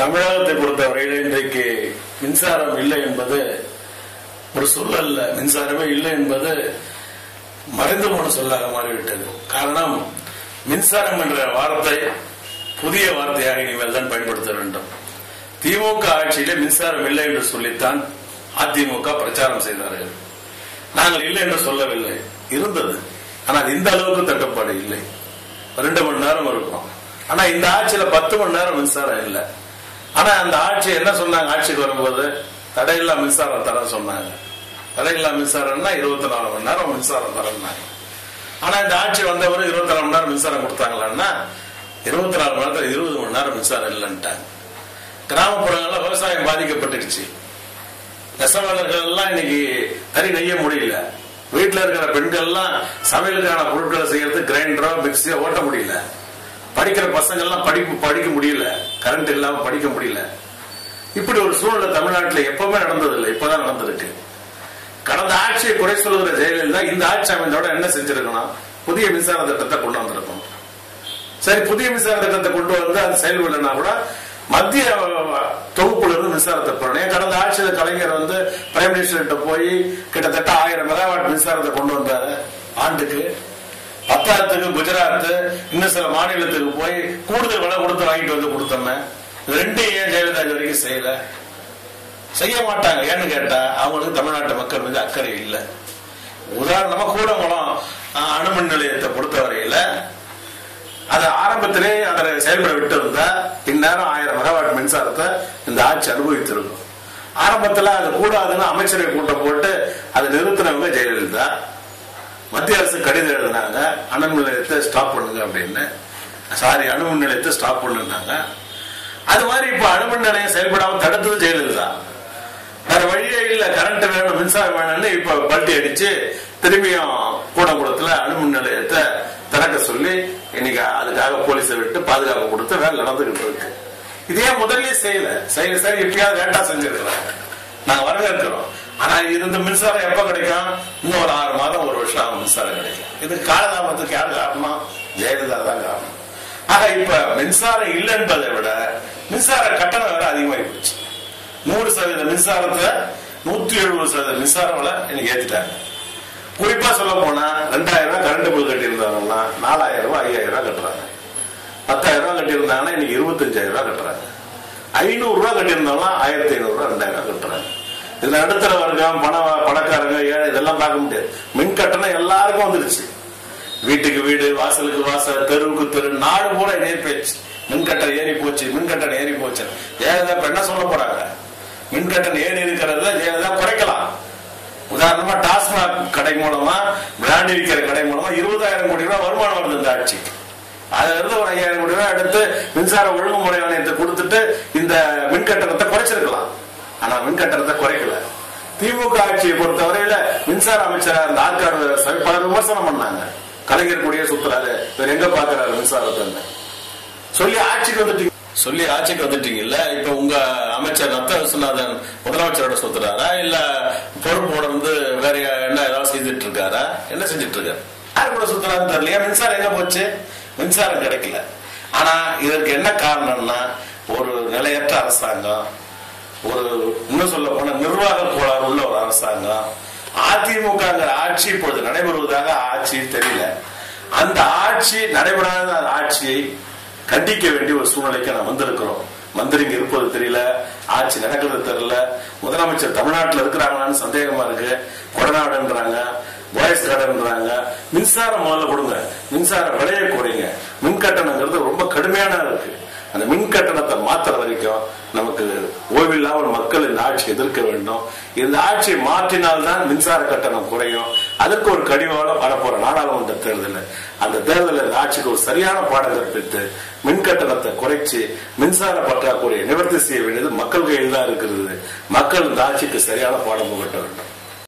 தமிழகத்தை பொறுத்தவரையில் இன்றைக்கு மின்சாரம் இல்லை என்பது ஒரு சொல்லல்ல. மின்சாரமே இல்லை என்பது மறைந்து போன சொல்லாக மாறிவிட்டது. காரணம் மின்சாரம் என்ற வார்த்தை புதிய வார்த்தையாக இனிமேல் தான் பயன்படுத்த வேண்டும். திமுக ஆட்சியிலே மின்சாரம் இல்லை என்று சொல்லித்தான் அதிமுக பிரச்சாரம் செய்தார்கள். நாங்கள் இல்லை என்று சொல்லவில்லை. இருந்தது. ஆனால் இந்த அளவுக்கு தட்டுப்பாடு இல்லை. ரெண்டு மணி நேரம் இருக்கும். ஆனா இந்த ஆட்சியில பத்து மணி நேரம் மின்சாரம் இல்லை. ஆனா அந்த ஆட்சி என்ன சொன்னாங்க? ஆட்சிக்கு வரும்போது தடையில்லா மின்சாரம் தர சொன்னாங்க. தடையில்லா மின்சாரம்னா இருபத்தி நாலு மணி நேரம் மின்சாரம் தரேன்னாங்க ஆனா இந்த ஆட்சி வந்தவரும் இருபத்தி நாலு மணி நேரம் மின்சாரம் கொடுத்தாங்களான்னா இருபத்தி நாலு மணி நேரத்தில் இருபது மணி நேரம் மின்சாரம் இல்லைன்ட்டாங்க. கிராமப்புறங்கள்ல விவசாயம் பாதிக்கப்பட்டுடுச்சு. நெசவாளர்கள் எல்லாம் இன்னைக்கு தறி நெய்ய முடியல. வீட்டில் இருக்கிற பெண்கள்லாம் சமையலுக்கான பொருட்களை செய்யறது கிரைண்டரோ மிக்சியோ ஓட்ட முடியல. படிக்கிற பசங்கள்லாம் படிப்பு படிக்க முடியல. கரண்ட் இல்லாம படிக்க முடியல. இப்படி ஒரு சூழ்நிலை தமிழ்நாட்டில் எப்பவுமே நடந்ததில்லை. இப்பதான் நடந்திருக்கு. கடந்த ஆட்சியை குறை சொல்லுகிற ஜெயலலிதா இந்த ஆட்சி அமைந்தோட என்ன செஞ்சிருக்கணும்? புதிய மின்சார திட்டத்தை கொண்டு வந்திருக்கணும். சரி புதிய மின்சார திட்டத்தை கொண்டு வந்து அது செயல்படலைன்னா கூட மத்திய தொகுப்புல இருந்து மின்சாரத்தை போடணும். கடந்த ஆட்சியில் கலைஞர் வந்து பிரைம் மினிஸ்டர்கிட்ட போய் கிட்டத்தட்ட ஆயிரம் மெகாவாட் மின்சாரத்தை கொண்டு வந்தாரு ஆண்டுக்கு. பத்தாயிரத்துக்கு குஜராத் இன்னும் சில மாநிலத்துக்கு போய் கூடுதல் விலை கொடுத்து வாங்கிட்டு வந்து கொடுத்தோமே ரெண்டு ஏன் ஜெயலலிதா இது வரைக்கும் செய்யல? செய்ய மாட்டாங்க. ஏன்னு கேட்டா அவங்களுக்கு தமிழ்நாட்டு மக்கள் மீது அக்கறை இல்லை. உதாரணமா கூடங்குளம் அஹ், அணுமின் நிலையத்தை பொறுத்தவரையில அது ஆரம்பத்திலே அதை செயல்பட விட்டு இருந்தா இந்நேரம் ஆயிரம் மெகாவாட் மின்சாரத்தை இந்த ஆட்சி அனுபவித்திருக்கும். ஆரம்பத்துல அது கூடாதுன்னு அமைச்சரவை கூட்டம் போட்டு அதை நிறுத்தினவங்க ஜெயலலிதா. மத்திய அரசு கடிதம் எழுதினாங்க அணுமின் நிலையத்தை ஸ்டாப் பண்ணுங்க அப்படின்னு. சாரி அணுமின் நிலையத்தை ஸ்டாப் பண்ணுனாங்க அது மாதிரி இப்ப அணுமின் நிலையம் செயல்படாம தடுத்தது ஜெயலலிதா. வேற வழியே இல்ல கரண்ட் வேணும் மின்சாரம் வேணும்னு இப்ப பல்ட்டி அடிச்சு திரும்பியும் கூடங்குளத்துல அணுமின் நிலையத்தை திறக்க சொல்லி இன்னைக்கு அதுக்காக போலீஸை விட்டு பாதுகாப்பு கொடுத்து வேலை நடந்துகிட்டு இருக்கு. இதே முதல்லயே செய்யல? செய்ய சரி எப்பயாவது லேட்டா செஞ்சிருக்கிறாங்க. நாங்க வரவேற்கிறோம். ஆனா இது இந்த மின்சாரம் எப்ப கிடைக்கும்? இன்னும் ஒரு ஆறு மாதம் ஒரு வருஷம் ஆகும் மின்சாரம் கிடைக்கும் இது காலதாமத்துக்கு யார் காரணம்? ஜெயலலிதா தான் காரணம். ஆக இப்ப மின்சாரம் இல்லை என்பதை விட மின்சார கட்டணம் வேற அதிகமாகி போச்சு. நூறு சதவீத மின்சாரத்தை நூத்தி எழுபது சதவீத மின்சாரம் இன்னைக்கு ஏத்திட்டாங்க. குறிப்பா சொல்ல போனா ரெண்டாயிரம் ரூபாய் கரண்ட் பில் கட்டியிருந்தாங்கன்னா நாலாயிரம் ரூபாய் ஐயாயிரம் ரூபாய் கட்டுறாங்க. பத்தாயிரம் ரூபாய் கட்டியிருந்தாங்கன்னா இன்னைக்கு இருபத்தஞ்சாயிரம் ரூபாய் கட்டுறாங்க. ஐநூறு ரூபாய் கட்டியிருந்தாங்கன்னா ஆயிரத்தி ஐநூறு ரூபா ரெண்டாயிரம் கட்டுறாங்க. இதுல நடுத்தர வர்க்கம் பண பணக்காரங்க ஏழை இதெல்லாம் பார்க்க முடியாது. மின் கட்டணம் எல்லாருக்கும் வந்துருச்சு. வீட்டுக்கு வீடு வாசலுக்கு வாசல் தெருவுக்கு தெரு நாடு பூரா ஏறி போச்சு மின் கட்டணம் ஏறி போச்சு மின் கட்டணம் ஏறி போச்சு. ஜெயலலிதா இப்ப என்ன சொல்ல போறாங்க? மின் கட்டணம் ஏறி இருக்கிறத ஜெயலலிதா குறைக்கலாம். உதாரணமா டாஸ்மாக் கடை மூலமா பிராண்டி விற்கிற கடை மூலமா இருபதாயிரம் கோடி ரூபாய் வருமானம் வருது இந்த ஆட்சிக்கு. அதுல இருந்து ஒரு ஐயாயிரம் கோடி ரூபாய் எடுத்து மின்சார ஒழுங்குமுறை ஆணையத்தை கொடுத்துட்டு இந்த மின் கட்டணத்தை குறைச்சிருக்கலாம். ஆனா மின் கட்டணத்தை குறைக்கல. திமுக ஆட்சியை பொறுத்தவரையில மின்சார அமைச்சரா இருந்த ஆட்கார் பல விமர்சனம் பண்ணாங்க. கலைஞர் கூடிய சுத்துறாரு. இவர் எங்க பாக்குறாரு மின்சாரத்தை சொல்லி ஆட்சிக்கு வந்துட்டீங்க. சொல்லி ஆட்சிக்கு வந்துட்டீங்கல்ல? இப்ப உங்க அமைச்சர் ரத்த விஸ்வநாதன் முதலமைச்சரோட சுத்துறாரா? இல்ல பொறுப்போட வந்து வேற என்ன ஏதாவது செய்துட்டு இருக்காரா? என்ன செஞ்சுட்டு இருக்காரு? யார் கூட சுத்துறாருன்னு தெரியலையா. மின்சாரம் எங்க போச்சு? மின்சாரம் கிடைக்கல. ஆனா இதற்கு என்ன காரணம்னா ஒரு நிலையற்ற அரசாங்கம் ஒரு இன்னும் சொல்ல போன நிர்வாக கோளாறு உள்ள ஒரு அரசாங்கம் அதிமுகங்கிற ஆட்சி இப்பொழுது நடைபெறுவதாக ஆட்சி தெரியல. அந்த ஆட்சி நடைபெறாத ஆட்சியை கண்டிக்க வேண்டிய ஒரு சூழ்நிலைக்கு நாம் வந்திருக்கிறோம். மந்திரிங்க இருப்பது தெரியல ஆட்சி நடக்கிறது தெரியல முதலமைச்சர் தமிழ்நாட்டில் இருக்கிறாங்களான்னு சந்தேகமா இருக்கு கொடநாடுன்றாங்க பாய்ஸ் கார்டுன்றாங்க மின்சாரம் முதல்ல கொடுங்க. மின்சார விலையை குறைங்க. மின் கட்டணங்கிறது ரொம்ப கடுமையான இருக்கு அந்த மின் கட்டணத்தை மாத்துற வரைக்கும் நமக்கு ஓய்வில்லாமல் மக்கள் இந்த ஆட்சி எதிர்க்க வேண்டும். இந்த ஆட்சியை மாற்றினால்தான் மின்சார கட்டணம் குறையும். அதற்கு ஒரு கடிவாளம் வரப்போற நாடாளுமன்ற தேர்தல் அந்த தேர்தலில் இந்த ஆட்சிக்கு ஒரு சரியான பாடம் கற்பித்து மின் கட்டணத்தை குறைச்சு மின்சார பற்றாக்குறையை நிவர்த்தி செய்ய வேண்டியது மக்கள் கையில் தான் இருக்கிறது. மக்கள் இந்த ஆட்சிக்கு சரியான பாடம் புகட்ட வேண்டும்.